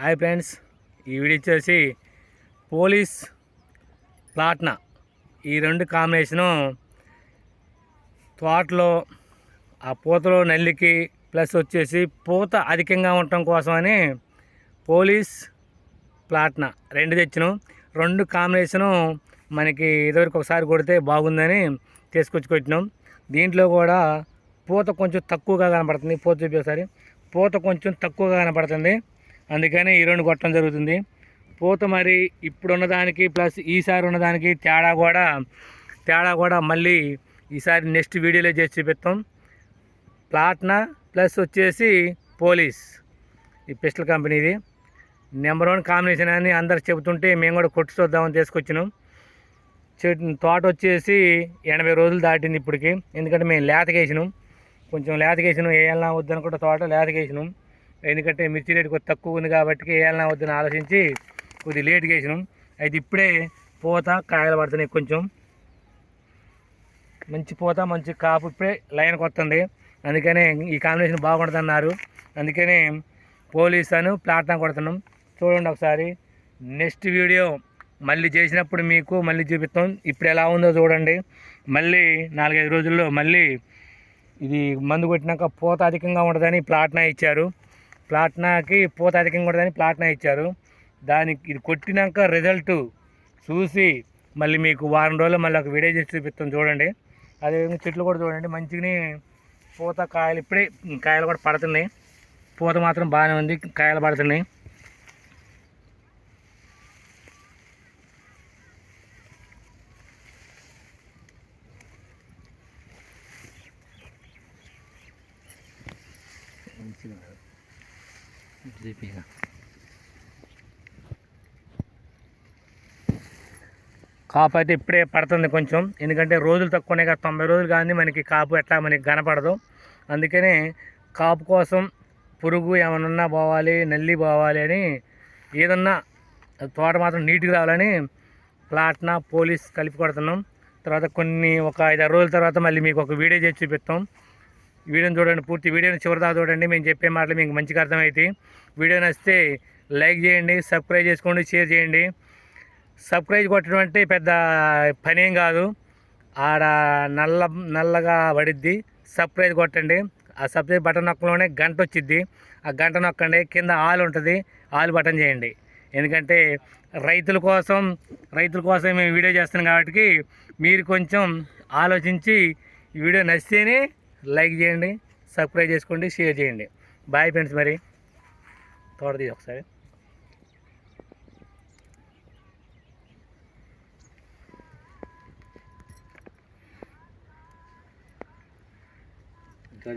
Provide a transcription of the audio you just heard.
Hi friends ఈ video వచ్చేసి police ప్లాట్నా. ఈ రెండు కాంబినేషను తోటలో ఆ పూతలో నల్లికి ప్లస్ వచ్చేసి పూత అధికంగా ఉండటం కోసమని పోలీస్ ప్లాట్నా రెండు తెచ్చినాం. రెండు కాంబినేషను మనకి ఇదివరకు ఒకసారి కొడితే బాగుందని తీసుకొచ్చి కొట్టినాం. దీంట్లో కూడా పూత కొంచెం తక్కువగా కనపడుతుంది. పూత చూపి ఒకసారి. పూత కొంచెం తక్కువగా కనపడుతుంది. అందుకని ఈ రెండు కొట్టడం జరుగుతుంది. పూత మరి ఇప్పుడున్నదానికి ప్లస్ ఈసారి ఉన్నదానికి తేడా కూడా తేడా కూడా మళ్ళీ ఈసారి నెక్స్ట్ వీడియోలో చేసి చూపిస్తాం. ప్లాట్నా ప్లస్ వచ్చేసి పోలీస్ ఈ పిస్టల్ కంపెనీది నెంబర్ వన్ కాంబినేషన్ అని అందరు చెబుతుంటే మేము కూడా కొట్టి చూద్దామని తీసుకొచ్చినాం. చెట్టు తోట వచ్చేసి ఎనభై రోజులు దాటింది ఇప్పటికి. ఎందుకంటే మేము లేతకేసినాం. కొంచెం లేతకేసినాం. వేయాలన్నా వద్దనుకుంటే తోట లేతకేసినాం. ఎందుకంటే మిర్చి రేటు కొద్ది తక్కువ ఉంది కాబట్టి వేయాలన్నా వద్దని ఆలోచించి కొద్ది లేట్గా వేసినాం. అయితే ఇప్పుడే పూత కాయలు పడుతున్నాయి కొంచెం. మంచి పూత మంచి కాపు ఇప్పుడే లైన్కి వస్తుంది. అందుకనే ఈ కాంబినేషన్ బాగుంటుంది అన్నారు అందుకనే పోలీస్ అను ప్లాట్నా కొడుతున్నాం. చూడండి ఒకసారి. నెక్స్ట్ వీడియో మళ్ళీ చేసినప్పుడు మీకు మళ్ళీ చూపిస్తాం. ఇప్పుడు ఎలా ఉందో చూడండి. మళ్ళీ నాలుగైదు రోజుల్లో మళ్ళీ ఇది మందు కొట్టినాక పూత అధికంగా ఉండదని ప్లాట్నా ఇచ్చారు. ప్లాట్నాకి పూత అధికంగా ఉండదని ప్లాట్నా ఇచ్చారు. దానికి ఇది కొట్టినాక రిజల్ట్ చూసి మళ్ళీ మీకు వారం రోజులు మళ్ళీ ఒక వీడియో చేసి చూపిస్తాం చూడండి. అదేవిధంగా చెట్లు కూడా చూడండి. మంచిగానే పూత కాయలు ఇప్పుడే కాయలు కూడా పడుతున్నాయి. పూత మాత్రం బాగానే ఉంది. కాయలు పడుతున్నాయి. కాపు అయితే ఇప్పుడే పడుతుంది కొంచెం. ఎందుకంటే రోజులు తక్కువనే కదా తొంభై రోజులు కానీ మనకి కాపు ఎట్లా మనకి కనపడదు. అందుకనే కాపు కోసం పురుగు ఏమన్నా పోవాలి నల్లి పోవాలి అని ఏదన్నా తోట మాత్రం నీట్గా రావాలని ప్లాట్నా పోలీస్ కలిపి కొడుతున్నాం. తర్వాత కొన్ని ఒక ఐదు ఆరు రోజుల తర్వాత మళ్ళీ మీకు ఒక వీడియో చేసి చూపిస్తాం. వీడియోని చూడండి పూర్తి వీడియోని చివరిదా చూడండి. మేము చెప్పే మాటలు మీకు మంచిగా అర్థమవుతాయి వీడియో నచ్చితే లైక్ చేయండి సబ్స్క్రైబ్ చేసుకోండి షేర్ చేయండి. సబ్స్క్రైబ్ కొట్టడం అంటే పెద్ద పనేం కాదు. ఆడ నల్ల నల్లగా పడిద్ది. సబ్స్క్రైబ్ కొట్టండి. ఆ సబ్స్క్రైబ్ బటన్ నొక్కలోనే గంట వచ్చిద్ది. ఆ గంట నొక్కండి. కింద ఆల్ ఉంటుంది. ఆల్ బటన్ చేయండి. ఎందుకంటే రైతుల కోసం రైతుల కోసం మేము వీడియో చేస్తున్నాం కాబట్టి మీరు కొంచెం ఆలోచించి ఈ వీడియో నచ్చితేనే లైక్ చేయండి సబ్స్క్రైబ్ చేసుకోండి షేర్ చేయండి. బాయ్ ఫ్రెండ్స్ మరి. తోటది ఒకసారి ఇంకా